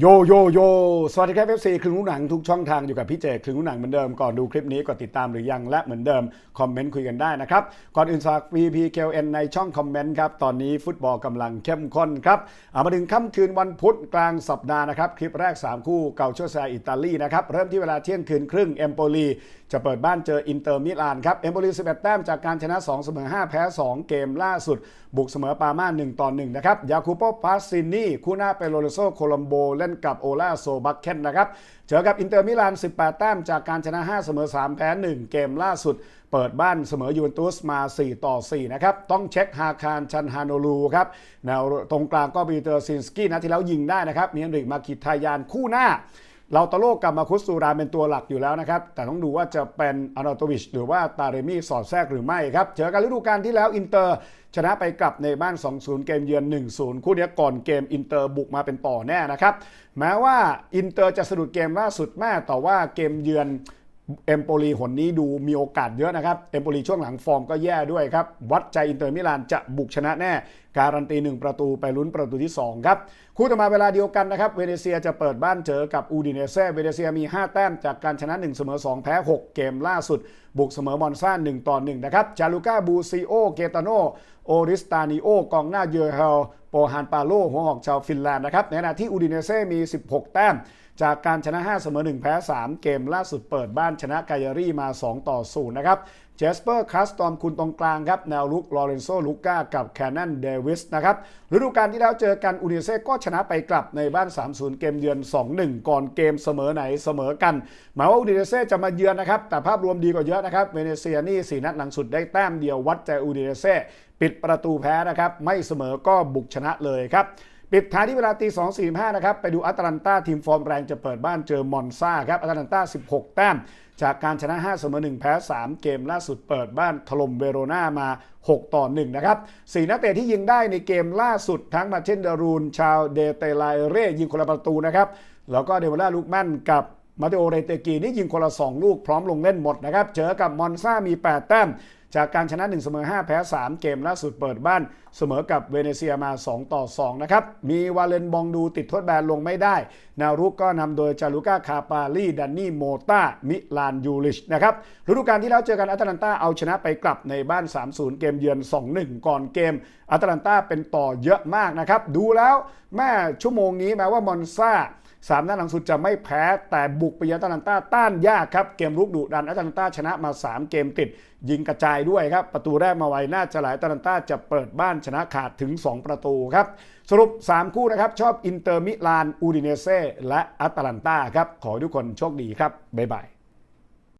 โยโยโย สวัสดีครับเอฟซีครึ่งรู้หนังทุกช่องทางอยู่กับพี่เจครึ่งรู้หนังเหมือนเดิมก่อนดูคลิปนี้กดติดตามหรือยังและเหมือนเดิม คอมเมนต์คุยกันได้นะครับ ก่อนอื่นฝาก VPKN ในช่องคอมเมนต์ครับ ตอนนี้ฟุตบอลกำลังเข้มข้นครับเอามาถึงค่ำคืนวันพุธกลางสัปดาห์นะครับ คลิปแรก 3 คู่เกาโชแซอิตาลีนะครับ เริ่มที่เวลาเที่ยงคืนครึ่งเอมโปลีจะเปิดบ้านเจออินเตอร์มิลานครับเอมโปลี11 แต้มจากการชนะ2เสมอ5แพ้ 2 เกมล่าสุด บุกเสมอปาม่า1ต่อ1นะครับยาคูโปพาสซินีคู่หน้าเปโรเลโซโคลัมโบเล่นกับโอลาโซบักเคนนะครับ เจอกับอินเตอร์มิลาน 18 แต้มจากการชนะ 5 เสมอ 3 แพ้ 1 เกมล่าสุด เปิดบ้านเสมอยูเวนตุสมา 4 ต่อ 4 นะครับ ต้องเช็คฮาคารชันฮาโนลูครับแนวตรงกลางก็ปีเตอร์ซินสกี้นะที่แล้วยิงได้นะครับมีอันริกมาคิทายานคู่หน้า เราตะโลกกับมาคุสซูราเป็นตัวหลักอยู่แล้วนะครับ แต่ต้องดูว่าจะเป็นอานาโตวิชหรือว่าตาเรมี่สอดแทรกหรือไม่ครับ เจอกันฤดูกาลที่แล้วอินเตอร์ชนะไปกลับในบ้าน 2-0 เกมเยือน 1-0 คู่นี้ก่อนเกมอินเตอร์บุกมาเป็นต่อแน่นะครับ แม้ว่าอินเตอร์จะสะดุดเกมล่าสุดแม่แต่ว่าเกมเยือน เอมโปลีหนนี้ดูมีโอกาสเยอะนะครับ เอมโปลีช่วงหลังฟอร์มก็แย่ด้วยครับ วัดใจอินเตอร์มิลานจะบุกชนะแน่ การันตี 1 ประตูไปลุ้นประตูที่ 2 ครับ คู่ต่อมาเวลาเดียวกันนะครับ เวเนเซียจะเปิดบ้านเจอกับอูดิเนเซ่ เวเนเซียมี 5 แต้มจากการชนะ 1 เสมอ 2 แพ้ 6 เกมล่าสุด บุกเสมอมอนซ่า1ต่อ1นะครับ จาลูก้าบูซิโอ เกตาโน โอริสตานิโอ กองหน้าเยอร์เฮลโปฮานปาโลหัวหอกชาวฟินแลนด์นะครับ ในขณะที่อูดิเนเซ่มี 16 แต้ม จากการชนะ 5 เสมอ 1 แพ้ 3 เกมล่าสุดเปิดบ้านชนะกายรี่มา 2 ต่อ 0 นะครับเจสเปอร์คัสตอมคุณตรงกลางครับ แนวลุกลอเรนโซลูก้ากับแคนนนเดวิสนะครับฤดูกาลที่แล้วเจอกันอูนิเซ่ก็ชนะไปกลับในบ้าน 3-0 เกมเยือน 2-1 ก่อนเกมเสมอไหนเสมอกัน หมายว่าอูนิเซ่จะมาเยือนนะครับ แต่ภาพรวมดีกว่าเยอะนะครับเวเนเซียนี่4นัดหลังสุดได้แต้มเดียววัดใจอูนิเซ่ปิดประตูแพ้นะครับไม่เสมอก็บุกชนะเลยครับ ปิดท้ายที่เวลาตี2 4 5นะครับไปดูอัตแลนตาทีมฟอร์มแรงจะเปิดบ้านเจอมอนซาครับอัตแลนตา 16 แต้ม จากการชนะ 5 เสมอ 1 แพ้ 3 เกมล่าสุดเปิดบ้านถล่มเวโรนามา 6 ต่อ 1 นะครับ4นักเตะที่ยิงได้ในเกมล่าสุดทั้งมาเชนดารูน ชาวเดเตลายเร่ยิงคนละประตูนะครับแล้วก็เดวล่าลูกแม่นกับ มาเตโอเรเตกีนี่ยิงคนละ 2 ลูกพร้อมลงเล่นหมดนะครับ เจอกับมอนซามี 8 แต้ม จากการชนะ 1 เสมอ 5 แพ้ 3 เกมล่าสุดเปิดบ้านเสมอกับเวเนเซียมา 2 ต่อ 2 นะครับ มีวาเลนบองดูติดทษแบนลงไม่ได้นวรุกก็นำโดยจารุก้าคาปาลีดันนี่โมตามิลานยูริชนะครับฤดูกาลที่แล้วเจอกันอัตแลนตาเอาชนะไปกลับในบ้าน 3-0 เกมเยือน 2-1 ก่อนเกมอัตแลนตาเป็นต่อเยอะมากนะครับดูแล้วแม่ชั่วโมงนี้แม้ว่ามอนซา สามนัดหลังสุดจะไม่แพ้แต่บุกไปยังอาตแลนต้าต้านยากครับ เกมลุกดุดันอาตแลนต้าชนะมา 3 เกมติด ยิงกระจายด้วยครับ ประตูแรกมาไวน่าจะหลายอาตแลนต้าจะเปิดบ้านชนะขาดถึง 2 ประตูครับ สรุป 3 คู่นะครับ ชอบอินเตอร์มิลานอูดิเนเซ่และอาตแลนต้าครับ ขอให้ทุกคนโชคดีครับ บ๊ายบาย